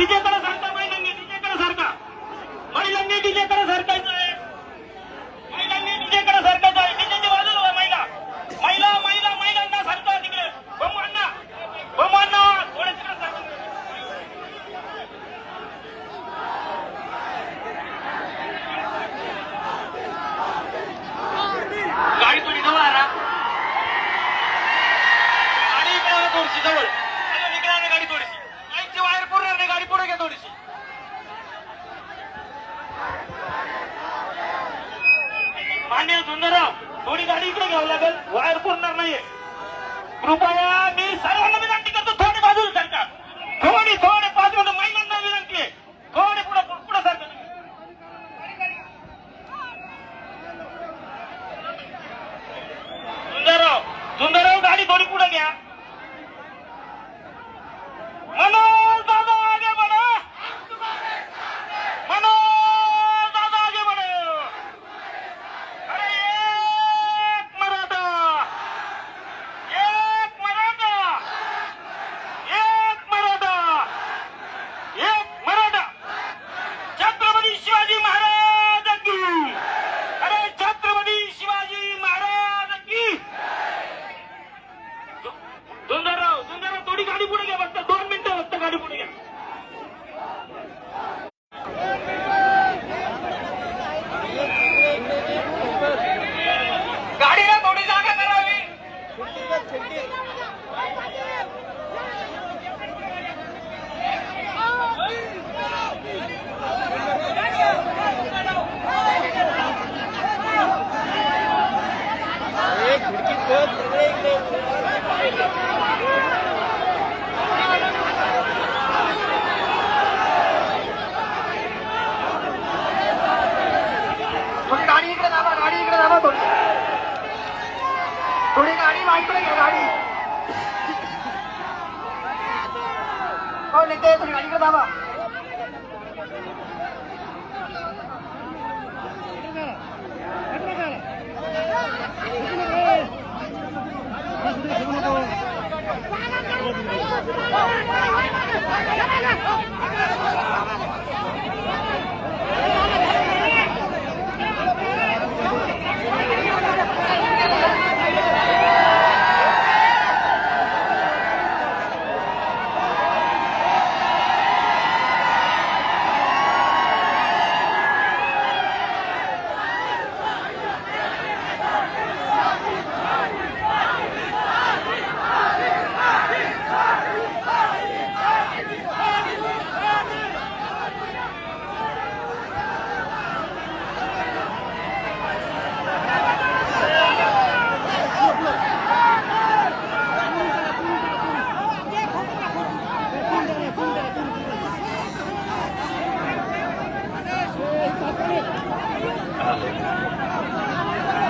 DJ कडे सारखा महिलांनी डीजे कडे सारखा. महिलांनी डीजे सारखा. हो नेते थोडी गाडी इकडे दाबा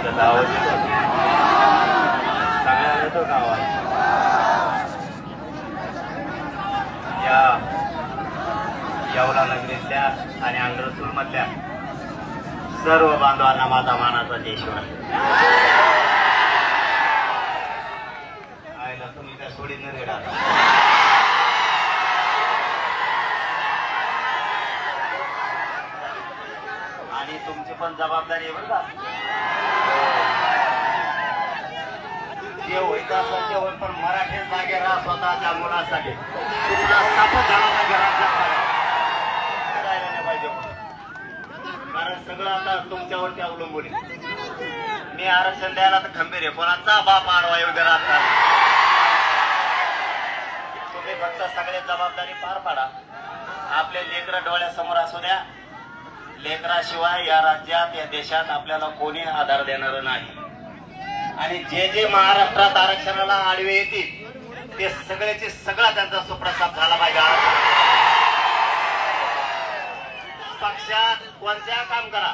त्याचा आवाज येतो सगळ्यांना येतो का आवाज या. येवला नगरीतल्या आणि आंग्रसूरमधल्या सर्व बांधवांना माझा मानाचा जय शिवाय आयला तुम्ही त्या सोडीत नाही रेडा आणि तुमची पण जबाबदारी आहे बरं का? जे होईत असेल ते पण मराठी जागे राहा स्वतःच्या मुलासाठी. तुमचा स्थापन झाला पाहिजे राज्यात पाहिजे कारण सगळं आता तुमच्यावरती अवलंबून आहे. मी आरक्षण द्यायला तर खंबीर आहे कोणाचा बाप आडवा येऊ दे राहतात तुम्ही फक्त सगळे जबाबदारी पार पाडा. आपले लेकरं डोळ्यासमोर असू द्या. लेकराशिवाय या राज्यात या देशात आपल्याला कोणी आधार देणार नाही. आणि जे जे महाराष्ट्रात आरक्षणाला आडवे येतील ते सगळ्याचे सगळा त्यांचा सुप्रसाद झाला पाहिजे. पक्षात कोणत्या काम करा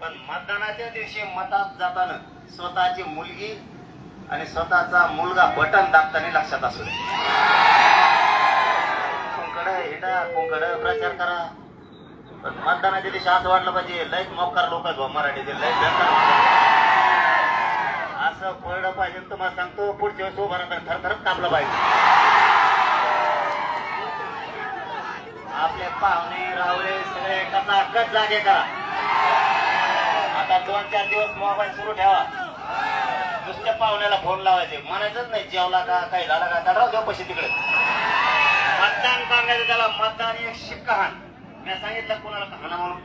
पण मतदानाच्या दिवशी मतात जाताना स्वतःची मुलगी आणि स्वतःचा मुलगा बटन दाबताना लक्षात असू दे. कोणकड हिडा कोंकड प्रचार करा. पण मतदानाच्या दिवशी आज वाटलं पाहिजे लयच मोकार लोक बुवा मराठीचे लय बेकार माणसं. असं कळलं पाहिजे आणि तुम्हाला सांगतो पुढच्या वेळेस उभा राहताना थरथरच कापलं पाहिजे. आपले पाहुणे रावळे सगळे कसा कच जागे करा. आता दोन चार दिवस मोबाईल सुरू ठेवा. दुसऱ्या पाहुण्याला फोन लावायचे. म्हणायचंच नाही जेवला का काही झाला का तर राहू द्या पैसे तिकडे. मतदान सांगायचं त्याला मतदान एक शिक्का हाण मी सांगितलं कोणाला का हाणा म्हणून?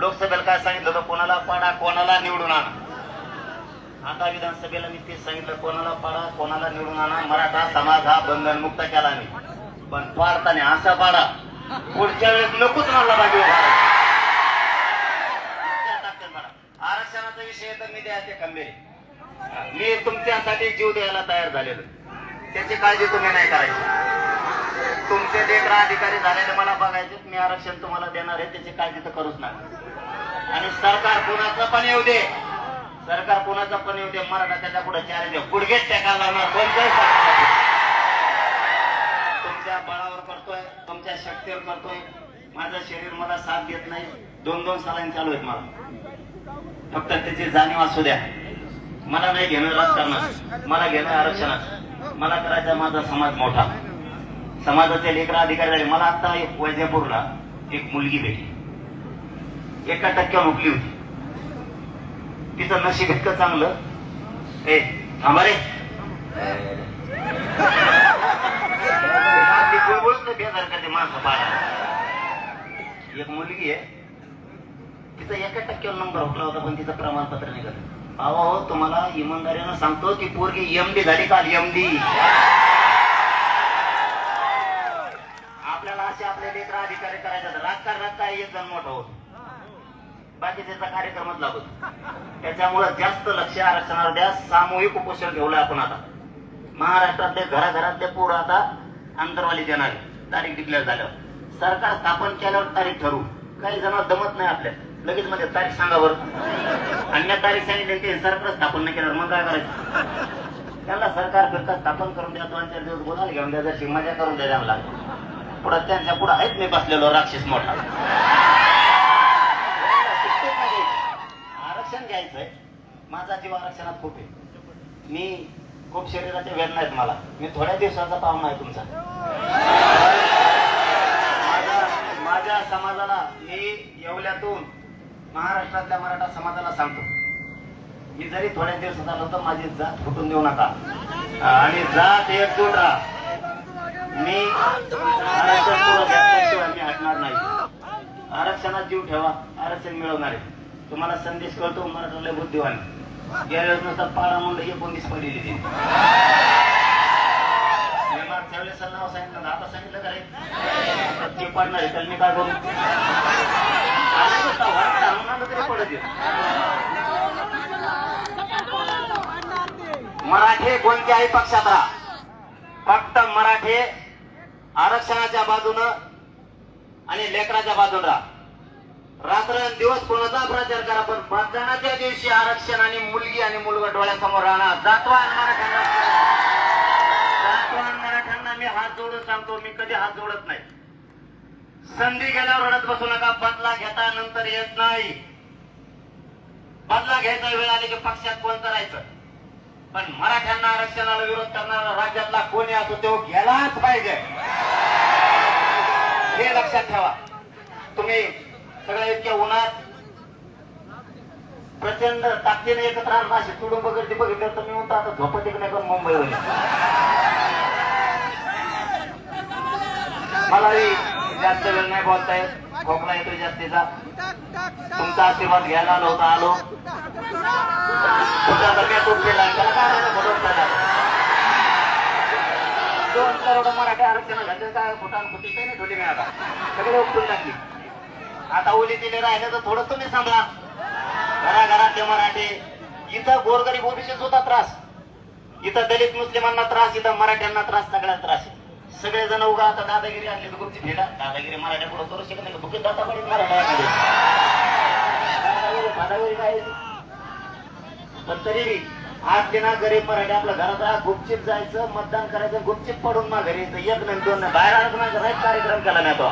लोकसभेला काय सांगितलं होतं? कोणाला पाडा कोणाला निवडून आणा. आता विधानसभेला मी तेच सांगितलं कोणाला पाडा कोणाला निवडून आणा. मराठा समाज हा बंधनमुक्त केला मी पण पाडताने असा पाडा पुढच्या वेळेस नकोच मला पाहिजे हो आरक्षणाचा विषय तर मी द्यायचे खंबे. मी तुमच्यासाठी जीव द्यायला तयार झालेलो. त्याची काळजी तुम्ही नाही करायची. तुमचे लेकरा अधिकारी झालेले मला बघायचे मी आरक्षण तुम्हाला देणार आहे त्याची काळजी तर करूच नका. आणि सरकार कोणाचं पण येऊ दे. सरकार कोणाचा पण येऊ दे मराठा त्याच्या पुढे चार दे गुडघेच टेका लावणार कोणत्याही तुमच्या बळावर करतोय तुमच्या शक्तीवर करतोय. माझं शरीर मला साथ देत नाही. दोन दोन सालांनी चालू आहेत मला. फक्त त्याची जाणीव असू द्या. मला नाही घेणं राजकारणात मला घेणं आरक्षणात. मला करायचा माझा समाज मोठा. समाजाचे लेकर अधिकारी झाले मला आता एक वैजापूरला एक मुलगी भेटली. एका टक्क्यावर उठली होती. तिचं नशीब इतकं चांगलं. ए थांबा रे. ती बुळबुळच माणसं पाहायला एक मुलगी आहे. तिचा एका टक्क्यावर नंबर उठला होता पण तिचं प्रमाणपत्र निघत अहो हो तुम्हाला इमानदारीनं सांगतो की पोरगी एमडी झाली काल एमडी आपल्याला असे आपले लेकर अधिकारी करायचे आहेत. राजकारणात काय एक जण मोठा होतो. बाकी त्याचा कार्यक्रमच लागतो त्याच्यामुळे जास्त लक्ष आरक्षणावर द्या. सामूहिक उपोषण ठेवलं आपण आता. महाराष्ट्रातले घराघरातले पूर आता अंतरवाली देणार तारीख डिक्लेअर झाल्यावर. सरकार स्थापन केल्यावर तारीख ठरवू. काही जण दमत नाही आपल्या. लगेच मध्ये तारीख सांगा बरं. अन्य तारीख सांगितली की सरकार स्थापन नाही केल्यावर मग काय करायचं? त्यांना सरकार फिरता स्थापन करून द्या दोन चार दिवस बोलायला घेऊन द्या जशी मजा करून द्या त्यांना पुढं त्यांच्या पुढं आहेत मी बसलेलो राक्षस मोठा शिक्षक नाही घ्यायचं. आरक्षण घ्यायचंय माझा जीव आरक्षणात खूप आहे. मी खूप शरीराच्या वेदना आहेत मला. मी थोड्या दिवसाचा पाहुणा आहे तुमचा. माझ्या माझ्या समाजाला मी येवल्यातून महाराष्ट्रातल्या मराठा समाजाला सांगतो. मी जरी थोड्या दिवसात आलो तर माझी जात फुटून देऊ नका. आणि जात एकजूट राहा. मी आरक्षण मी हटणार नाही. आरक्षणात जीव ठेवा. आरक्षण मिळवणार. आहे तुम्हाला संदेश कळतो मराठाला बुद्धिवान. गेल्या वेळेस नुसता पाडा म्हणलं एकोणतीस पडलेली ती. मी मागच्या वेळेस नाव सांगितलं. आता सांगितलं काय ते पडणार आहे मी काय करू? तरी पडत मराठे कोणत्याही पक्षात राहा? फक्त मराठे आरक्षणाच्या बाजूनं आणि लेकराच्या बाजून राहा. रात्र दिवस कोणाचा प्रचार करा पण मतदानाच्या दिवशी आरक्षण आणि मुलगी आणि मुलगा डोळ्यासमोर राहणार. जातवान मराठ्यांना. जातवान मराठ्यांना मी हात जोडून सांगतो मी कधी हात जोडत नाही. संधी गेल्यावर रडत बसू नका बदला घेता नंतर येत नाही. बदला घ्यायचा वेळ आली की पक्षात कोण राहायचं? पण मराठ्यांना आरक्षणाला विरोध करणारा राज्यातला कोणी असो तो गेलाच पाहिजे. हे लक्षात ठेवा. तुम्ही सगळ्या इतक्या उन्हात प्रचंड ताकदीने एकत्र आलं अशी तुडुंब गर्दी बघितलं तर मी म्हणतो आता झोपत एक नाही पण मुंबईवर मलाही जास्त वेळ नाही बोलता येत. खोकला येतो जास्तीचा तुमचा आशीर्वाद घ्यायला आलो होता आलो. तुमचा दरम्यान तुटलेला त्याला काय झालं? दोन करोड मराठी आरक्षण झाले काय फुटान फुटी काही नाही ठेवली मी आता सगळे उपटून टाकली. आता ओली दिले राहिले तर थोडं तुम्ही सांभाळा. घराघरातले मराठी. इथं गोरगरीब ओबीसी सुद्धा त्रास. इथं दलित मुस्लिमांना त्रास इथं मराठ्यांना त्रास सगळ्यात त्रास. सगळे सगळेजण उगा आता दादागिरी आणली तर गुपची फेडा. दादागिरी मराठ्या पुढे करू शकत नाही. फक्त दादा पडीत मराठ्यामध्ये काय पण तरी आज ते ना गरीब मराठी आपल्या घरात राहा गुपचिप जायचं मतदान करायचं गुपचिप पडून मा घरी यायचं. एक नाही दोन नाही बाहेर आलं नाही राईट कार्यक्रम केला नाही तो.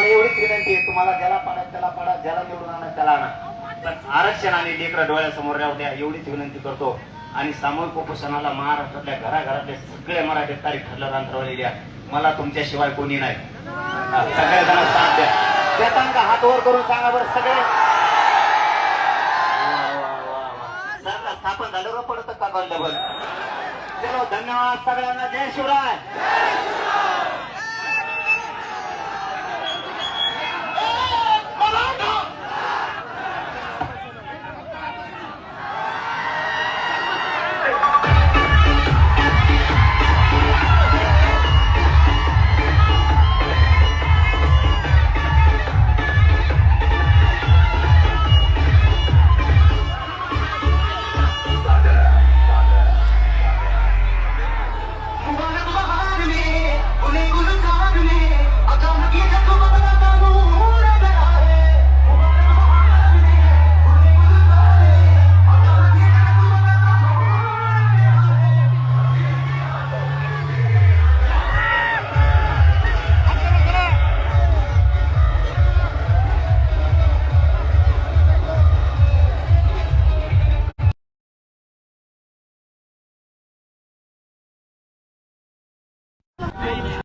तुम्हाला एवढीच विनंती आहे तुम्हाला ज्याला पाडा त्याला पाडा ज्याला निवडून आणा त्याला आणा. पण आरक्षण आणि लेकरं डोळ्यासमोर राहू द्या एवढीच विनंती करतो. आणि सामूहिक उपोषणाला महाराष्ट्रातल्या घराघरातले सगळे मराठी तारीख ठरलं आहे. मला तुमच्याशिवाय कोणी नाही. सगळ्या साथ द्या. देतान हात वर करून सांगा बरं सगळे. सरकार स्थापन झालं पडत पडतं का बंद? बंद चलो धन्यवाद सगळ्यांना. जय शिवराय.